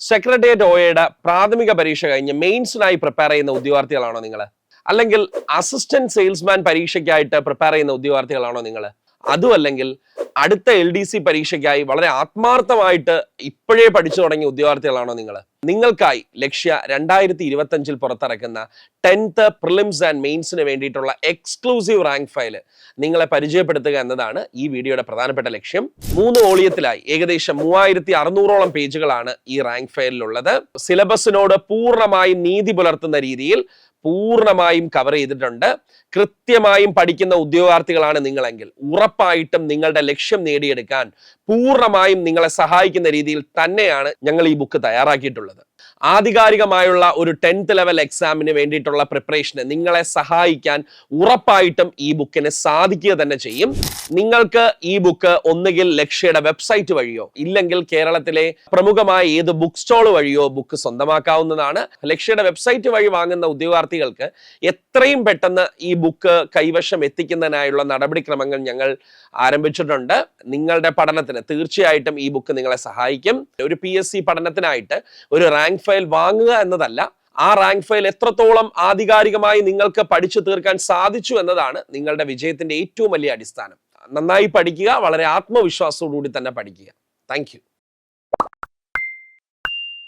Secretariat ഒയുടെ പ്രാഥമിക പരീക്ഷ കഴിഞ്ഞ് മെയിൻസിനായി പ്രിപ്പയർ ചെയ്യുന്ന ഉദ്യോഗാർത്ഥികളാണോ നിങ്ങൾ അല്ലെങ്കിൽ അസിസ്റ്റന്റ് സെയിൽസ്മാൻ പരീക്ഷയ്ക്കായിട്ട് പ്രിപ്പയർ ചെയ്യുന്ന ഉദ്യോഗാർത്ഥികളാണോ നിങ്ങൾ അതും അല്ലെങ്കിൽ അടുത്ത എൽ ഡി സി പരീക്ഷയ്ക്കായി വളരെ ആത്മാർത്ഥമായിട്ട് ഇപ്പോഴേ പഠിച്ചു തുടങ്ങിയ ഉദ്യോഗാർത്ഥികളാണോ നിങ്ങൾ നിങ്ങൾക്കായി ലക്ഷ്യ രണ്ടായിരത്തി ഇരുപത്തി അഞ്ചിൽ പുറത്തിറക്കുന്ന ടെൻത്ത് പ്രിലിംസ് ആൻഡ് മെയിൻസിന് വേണ്ടിയിട്ടുള്ള എക്സ്ക്ലൂസീവ് റാങ്ക് ഫയൽ നിങ്ങളെ പരിചയപ്പെടുത്തുക എന്നതാണ് ഈ വീഡിയോയുടെ പ്രധാനപ്പെട്ട ലക്ഷ്യം. മൂന്ന് ഓളിയത്തിലായി ഏകദേശം മൂവായിരത്തി അറുന്നൂറോളം പേജുകളാണ് ഈ റാങ്ക് ഫയലിലുള്ളത്. സിലബസിനോട് പൂർണമായി നീതി പുലർത്തുന്ന രീതിയിൽ പൂർണമായും കവർ ചെയ്തിട്ടുണ്ട്. കൃത്യമായും പഠിക്കുന്ന ഉദ്യോഗാർത്ഥികളാണ് നിങ്ങളെങ്കിൽ ഉറപ്പായിട്ടും നിങ്ങളുടെ ലക്ഷ്യം നേടിയെടുക്കാൻ പൂർണമായും നിങ്ങളെ സഹായിക്കുന്ന രീതിയിൽ തന്നെയാണ് ഞങ്ങൾ ഈ ബുക്ക് തയ്യാറാക്കിയിട്ടുള്ളത്. ആധികാരികമായുള്ള ഒരു ടെൻത്ത് ലെവൽ എക്സാമിന് വേണ്ടിയിട്ടുള്ള പ്രിപ്പറേഷന് നിങ്ങളെ സഹായിക്കാൻ ഉറപ്പായിട്ടും ഈ ബുക്കിന് സാധിക്കുക തന്നെ ചെയ്യും. നിങ്ങൾക്ക് ഈ ബുക്ക് ഒന്നുകിൽ ലക്ഷ്യയുടെ വെബ്സൈറ്റ് വഴിയോ ഇല്ലെങ്കിൽ കേരളത്തിലെ പ്രമുഖമായ ഏത് ബുക്ക് സ്റ്റോൾ വഴിയോ ബുക്ക് സ്വന്തമാക്കാവുന്നതാണ്. ലക്ഷ്യയുടെ വെബ്സൈറ്റ് വഴി വാങ്ങുന്ന ഉദ്യോഗാർത്ഥികൾക്ക് എത്രയും പെട്ടെന്ന് ഈ ബുക്ക് കൈവശം എത്തിക്കുന്നതിനായുള്ള നടപടിക്രമങ്ങൾ ഞങ്ങൾ ആരംഭിച്ചിട്ടുണ്ട്. നിങ്ങളുടെ പഠനത്തിന് തീർച്ചയായിട്ടും ഈ ബുക്ക് നിങ്ങളെ സഹായിക്കും. ഒരു പി പഠനത്തിനായിട്ട് ഒരു റാങ്ക് ഫയൽ വാങ്ങുക എന്നതല്ല. ആ റാങ്ക് ഫയൽ എത്രത്തോളം ആധികാരികമായി നിങ്ങൾക്ക് പഠിച്ചു തീർക്കാൻ സാധിച്ചു എന്നതാണ് നിങ്ങളുടെ വിജയത്തിന്റെ ഏറ്റവും വലിയ അടിസ്ഥാനം. നന്നായി പഠിക്കുക വളരെ ആത്മവിശ്വാസത്തോടുകൂടി തന്നെ പഠിക്കുക. താങ്ക്